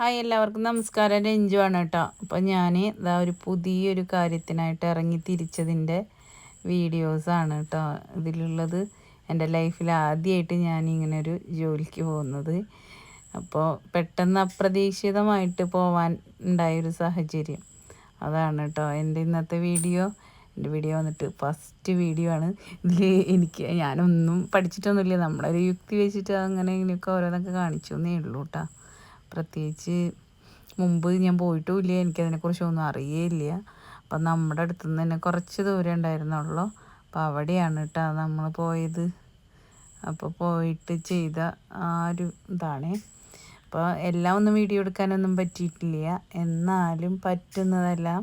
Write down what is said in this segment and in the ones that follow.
Hi എല്ലാവർക്കും. നമസ്കാരം. രഞ്ജു ആണ് കേട്ടോ. അപ്പോൾ ഞാൻ ഇതാ ഒരു പുതിയൊരു കാര്യത്തിനായിട്ട് ഇറങ്ങി തിരിച്ചതിന്റെ വീഡിയോസാണ് കേട്ടോ. ഇതിലുള്ളത് എന്റെ ലൈഫിൽ ആദ്യമായിട്ട് ഞാൻ ഇങ്ങനെ ഒരു ജോലിക്ക് പോകുന്നത്. അപ്പോൾ പെട്ടെന്ന് അപ്രതീക്ഷിതമായിട്ട് പോവാൻ ഉണ്ടായൊരു സാഹചര്യം. അതാണ് കേട്ടോ എന്റെ ഇന്നത്തെ വീഡിയോ എന്റെ വീഡിയോ വന്നിട്ട് ഫസ്റ്റ് വീഡിയോ ആണ്. ഇതിൽ എനിക്ക് ഞാനൊന്നും പഠിച്ചിട്ടൊന്നുമില്ല. നമ്മളൊരു യുക്തി വെച്ചിട്ട് അങ്ങനെ ഇങ്ങനെയൊക്കെ ഓരോന്നൊക്കെ കാണിച്ചു എന്നേ ഉള്ളൂ കേട്ടോ. പ്രത്യേകിച്ച് മുമ്പ് ഞാൻ പോയിട്ടുമില്ല എനിക്കതിനെക്കുറിച്ചൊന്നും അറിയേയില്ല. അപ്പം നമ്മുടെ അടുത്ത് നിന്ന് തന്നെ കുറച്ച് ദൂരം ഉണ്ടായിരുന്നുള്ളൂ. അപ്പോൾ അവിടെയാണ് കേട്ടോ നമ്മൾ പോയത്. അപ്പോൾ പോയിട്ട് ചെയ്ത ആ ഒരു ഇതാണ്. അപ്പോൾ എല്ലാം ഒന്നും വീഡിയോ എടുക്കാനൊന്നും പറ്റിയിട്ടില്ല. എന്നാലും പറ്റുന്നതെല്ലാം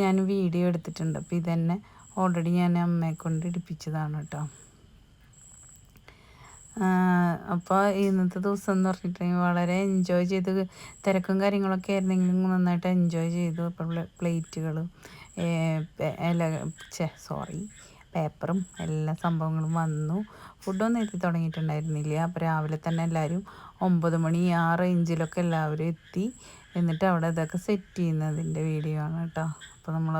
ഞാൻ വീഡിയോ എടുത്തിട്ടുണ്ട്. അപ്പോൾ ഇതന്നെ ഓൾറെഡി ഞാൻ അമ്മയെ കൊണ്ട് ഇടിപ്പിച്ചതാണ് കേട്ടോ അപ്പോൾ ഇന്നത്തെ ദിവസം എന്ന് പറഞ്ഞിട്ടുണ്ടെങ്കിൽ വളരെ എൻജോയ് ചെയ്ത് തിരക്കും കാര്യങ്ങളൊക്കെ ആയിരുന്നെങ്കിലും നന്നായിട്ട് എൻജോയ് ചെയ്തു. അപ്പോൾ പ്ലേറ്റുകളും ഇല ചേ സോറി പേപ്പറും എല്ലാ സംഭവങ്ങളും വന്നു. ഫുഡൊന്നും എത്തി തുടങ്ങിയിട്ടുണ്ടായിരുന്നില്ല. അപ്പോൾ രാവിലെ തന്നെ എല്ലാവരും ഒമ്പത് മണി ആ റേഞ്ചിലൊക്കെ എല്ലാവരും എത്തി. എന്നിട്ട് അവിടെ ഇതൊക്കെ സെറ്റ് ചെയ്യുന്നതിന്റെ വീഡിയോ ആണ് കേട്ടോ. അപ്പോൾ നമ്മൾ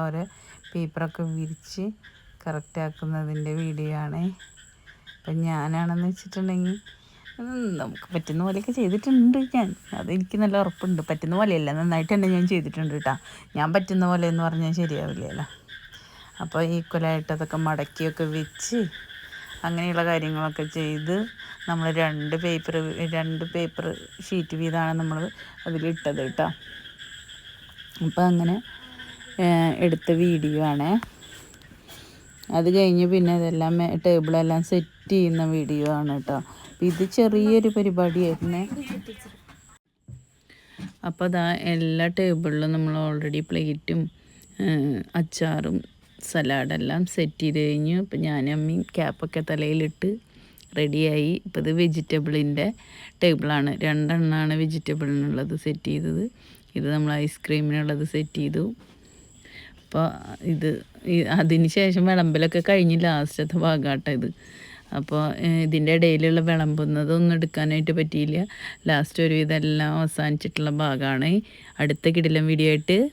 പേപ്പറൊക്കെ വിരിച്ച് കറക്റ്റ് ആക്കുന്നതിന്റെ വീഡിയോ ആണേ. അപ്പം ഞാനാണെന്ന് വെച്ചിട്ടുണ്ടെങ്കിൽ നമുക്ക് പറ്റുന്ന പോലെയൊക്കെ ചെയ്തിട്ടുണ്ട് ഞാൻ. അതെനിക്ക് നല്ല ഉറപ്പുണ്ട്. പറ്റുന്ന പോലെയല്ല നന്നായിട്ട് തന്നെ ഞാൻ ചെയ്തിട്ടുണ്ട് കേട്ടോ. ഞാൻ പറ്റുന്ന പോലെ എന്ന് പറഞ്ഞാൽ ശരിയാവില്ലല്ലോ. അപ്പോൾ ഈക്വലായിട്ട് അതൊക്കെ മടക്കിയൊക്കെ വെച്ച് അങ്ങനെയുള്ള കാര്യങ്ങളൊക്കെ ചെയ്ത് നമ്മൾ രണ്ട് പേപ്പർ രണ്ട് പേപ്പർ ഷീറ്റ് വീതമാണ് നമ്മൾ അതിലിട്ടത് കേട്ടോ. അപ്പോൾ അങ്ങനെ എടുത്ത വീഡിയോ ആണേ. അത് കഴിഞ്ഞ് പിന്നെ അതെല്ലാം ടേബിളെല്ലാം സെറ്റ് ചെയ്യുന്ന വീഡിയോ ആണ് കേട്ടോ. ഇത് ചെറിയൊരു പരിപാടിയായിരുന്നേ അപ്പോൾ അതാ എല്ലാ ടേബിളിലും നമ്മൾ ഓൾറെഡി പ്ലേറ്റും അച്ചാറും സലാഡെല്ലാം സെറ്റ് ചെയ്ത് കഴിഞ്ഞു. ഇപ്പം ഞാൻ ക്യാപ്പൊക്കെ തലയിലിട്ട് റെഡിയായി ഇപ്പോൾ ഇത് വെജിറ്റബിളിന്റെ ടേബിളാണ് രണ്ടെണ്ണമാണ് വെജിറ്റബിളിനുള്ളത് സെറ്റ് ചെയ്തത്. ഇത് നമ്മൾ ഐസ്ക്രീമിനുള്ളത് സെറ്റ് ചെയ്തു. അപ്പോൾ ഇത് അതിന് ശേഷം വിളമ്പലൊക്കെ കഴിഞ്ഞ് ലാസ്റ്റത്തെ ഭാഗമാട്ടോ ഇത്. അപ്പോൾ ഇതിന്റെ ഇടയിലുള്ള വിളമ്പുന്നതൊന്നും എടുക്കാനായിട്ട് പറ്റിയില്ല. ലാസ്റ്റ് ഒരു ഇതെല്ലാം അവസാനിച്ചിട്ടുള്ള ഭാഗമാണ്. അടുത്ത കിടിലം വീഡിയോ ആയിട്ട്